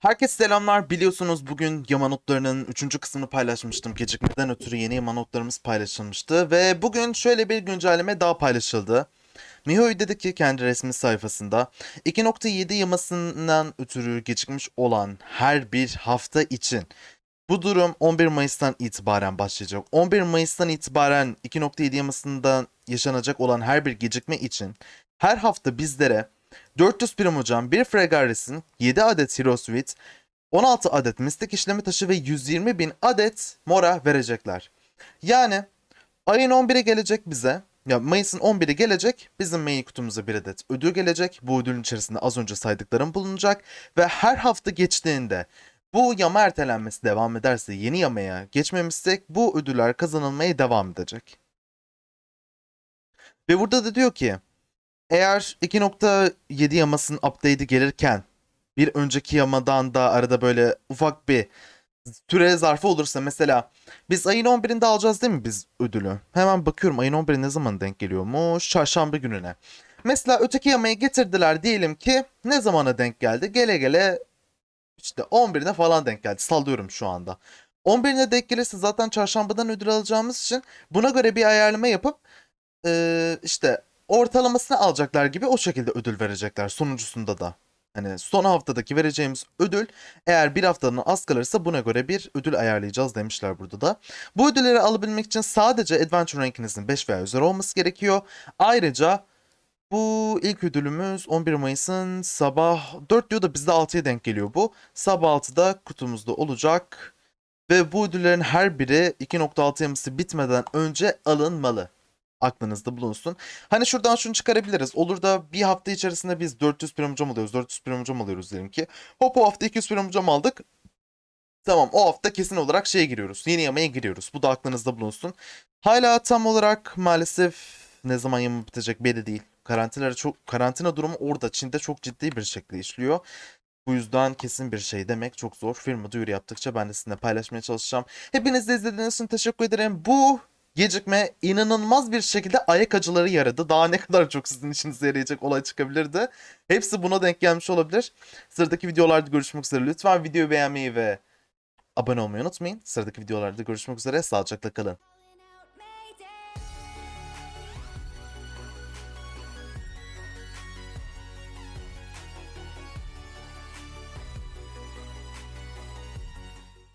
Herkese selamlar. Biliyorsunuz bugün yama notlarının 3. kısmını paylaşmıştım. Gecikmeden ötürü yeni yama notlarımız paylaşılmıştı. Ve bugün şöyle bir güncelleme daha paylaşıldı. Mihoy dedi ki kendi resmi sayfasında 2.7 yamasından ötürü gecikmiş olan her bir hafta için bu durum 11 Mayıs'tan itibaren başlayacak. 11 Mayıs'tan itibaren 2.7 yamasından yaşanacak olan her bir gecikme için her hafta bizlere 400 prim hocam, 1 Fragaris'in 7 adet Hero Suite, 16 adet mistik işlemi taşı ve 120 bin adet mora verecekler. Yani ayın 11'i gelecek bize. Ya Mayıs'ın 11'i gelecek. Bizim mail kutumuza bir adet ödül gelecek. Bu ödülün içerisinde az önce saydıklarım bulunacak. Ve her hafta geçtiğinde bu yama ertelenmesi devam ederse yeni yamaya geçmemişsek bu ödüller kazanılmaya devam edecek. Ve burada da diyor ki eğer 2.7 yamasının update'i gelirken bir önceki yamadan da arada böyle ufak bir süre zarfı olursa mesela biz ayın 11'inde alacağız değil mi biz ödülü? Hemen bakıyorum ayın 11'i ne zaman denk geliyormuş? Çarşamba gününe. Mesela öteki yamayı getirdiler diyelim ki ne zamana denk geldi? Gele gele işte 11'ine falan denk geldi. Sallıyorum şu anda. 11'ine denk gelirse zaten çarşambadan ödül alacağımız için buna göre bir ayarlama yapıp eee, işte ortalamasını alacaklar gibi o şekilde ödül verecekler sonuncusunda da. Hani son haftadaki vereceğimiz ödül eğer bir haftanın az kalırsa buna göre bir ödül ayarlayacağız demişler burada da. Bu ödülleri alabilmek için sadece Adventure rankinizin 5 veya üzeri olması gerekiyor. Ayrıca bu ilk ödülümüz 11 Mayıs'ın sabah 4 diyor da bizde 6'ya denk geliyor bu. Sabah 6'da kutumuzda olacak. Ve bu ödüllerin her biri 2.6 yaması bitmeden önce alınmalı. Aklınızda bulunsun. Hani şuradan şunu çıkarabiliriz. Olur da bir hafta içerisinde biz 400 primcam alıyoruz. 400 primcam alıyoruz diyelim ki. Hop o hafta 200 primcam aldık. Tamam o hafta kesin olarak şeye giriyoruz. Yeni yamaya giriyoruz. Bu da aklınızda bulunsun. Hala tam olarak maalesef ne zaman yama bitecek belli değil. Karantina çok karantina durumu orada Çin'de çok ciddi bir şekilde işliyor. Bu yüzden kesin bir şey demek çok zor. Firma duyuru yaptıkça ben de sizinle paylaşmaya çalışacağım. Hepiniz de izlediğiniz için teşekkür ederim. Bu gecikme inanılmaz bir şekilde ayak acıları yaradı. Daha ne kadar çok sizin işinize yarayacak olay çıkabilirdi. Hepsi buna denk gelmiş olabilir. Sıradaki videolarda görüşmek üzere. Lütfen videoyu beğenmeyi ve abone olmayı unutmayın. Sıradaki videolarda görüşmek üzere. Sağlıcakla kalın.